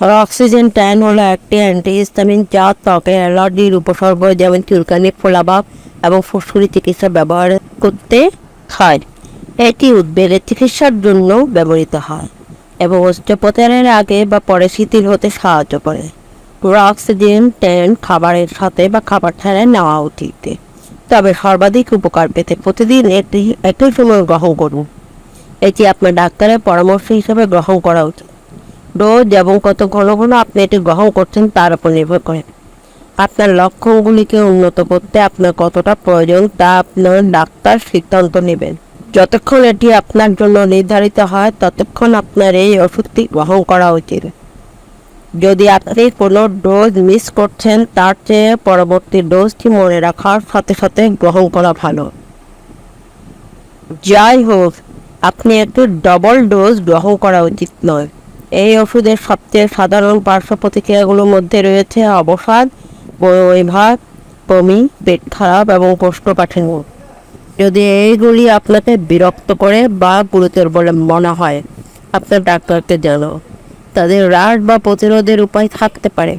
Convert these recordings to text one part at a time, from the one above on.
Oxygen tan হলো একটি anti antihistamine যা ত্বকের অ্যালার্জির উপসর্গ যেমন চুলকানি ফোলাভাব এবং ফুসফুরি চিকিৎসা ব্যবহার করতে হয় এটি উদ্বেগের চিকিৎসার জন্য ব্যবহৃত হয় এবং অস্ত্রোপচারের আগে বা পরে শিথিল হতে সাহায্য করে অক্সিজেন ট্যান খাবারের সাথে বা খাবার ছাড়াই নেওয়া উচিত তবে সর্বাধিক উপকার পেতে প্রতিদিন এটি একই সময় গ্রহণ করুন এটি আপনার ডাক্তারের পরামর্শ হিসেবে গ্রহণ করা উচিত ডোজ এবং কত ঘন ঘন আপনি এটি গ্রহণ করছেন তার উপর নির্ভর করে। আপনার লক্ষণগুলিকে উন্নত করতে আপনার কতটা প্রয়োজন তা আপনার ডাক্তার সিদ্ধান্ত নেবেন। যতক্ষণ এটি আপনার জন্য নির্ধারিত হয়, ততক্ষণ আপনার এই ওষুধটি গ্রহণ করা উচিত। যদি আপনি কোনো ডোজ মিস করছেন, তার চেয়ে পরবর্তী ডোজটি মনে রাখার সাথে সাথে গ্রহণ করা ভালো। যাই হোক, আপনি একটু ডবল ডোজ গ্রহণ করা উচিত নয়। এই ওষুধের সবচেয়ে সাধারণ পার্শ্ব প্রতিক্রিয়াগুলোর মধ্যে রয়েছে অবসাদ বৈভাগ বমি, পেট খারাপ এবং কোষ্ঠকাঠিন্য। যদি এইগুলি আপনাকে বিরক্ত করে বা গুরুতর বলে মনে হয়, আপনার ডাক্তারকে জানো তাদের হ্রাস বা প্রতিরোধের উপায় থাকতে পারে।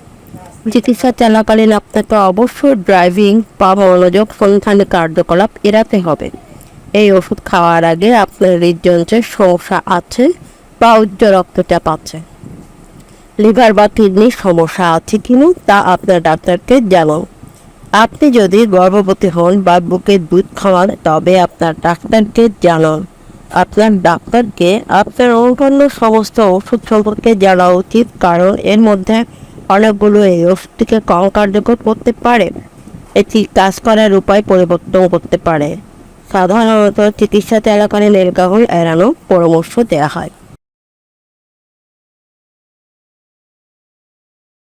চিকিৎসা চলাকালীন আপনাকে অবশ্যই ড্রাইভিং বা মনোযোগ সন্ধানের কার্যকলাপ এড়াতে হবে। এই ওষুধ খাওয়ার আগে আপনার হৃদযন্ত্রের সমস্যা আছে বা উচ্চ রক্তচাপ আছে লিভার বা কিডনির সমস্যা আছে কিনা তা আপনার ডাক্তারকে জানান আপনি যদি গর্ভবতী হন বা বুকে দুধ খাওয়ান, তবে আপনার ডাক্তারকে জানান। আপনার ডাক্তারকে আপনার অন্যান্য সমস্ত ওষুধ সম্পর্কে জানা উচিত, কারণ এর মধ্যে অনেকগুলো এই ওষুধটিকে কম কার্যকর করতে পারে। এটি কাজ করার উপায় পরিবর্তন করতে পারে। সাধারণত চিকিৎসা চলাকালীন অ্যালকোহল এড়ানো পরামর্শ দেওয়া হয়।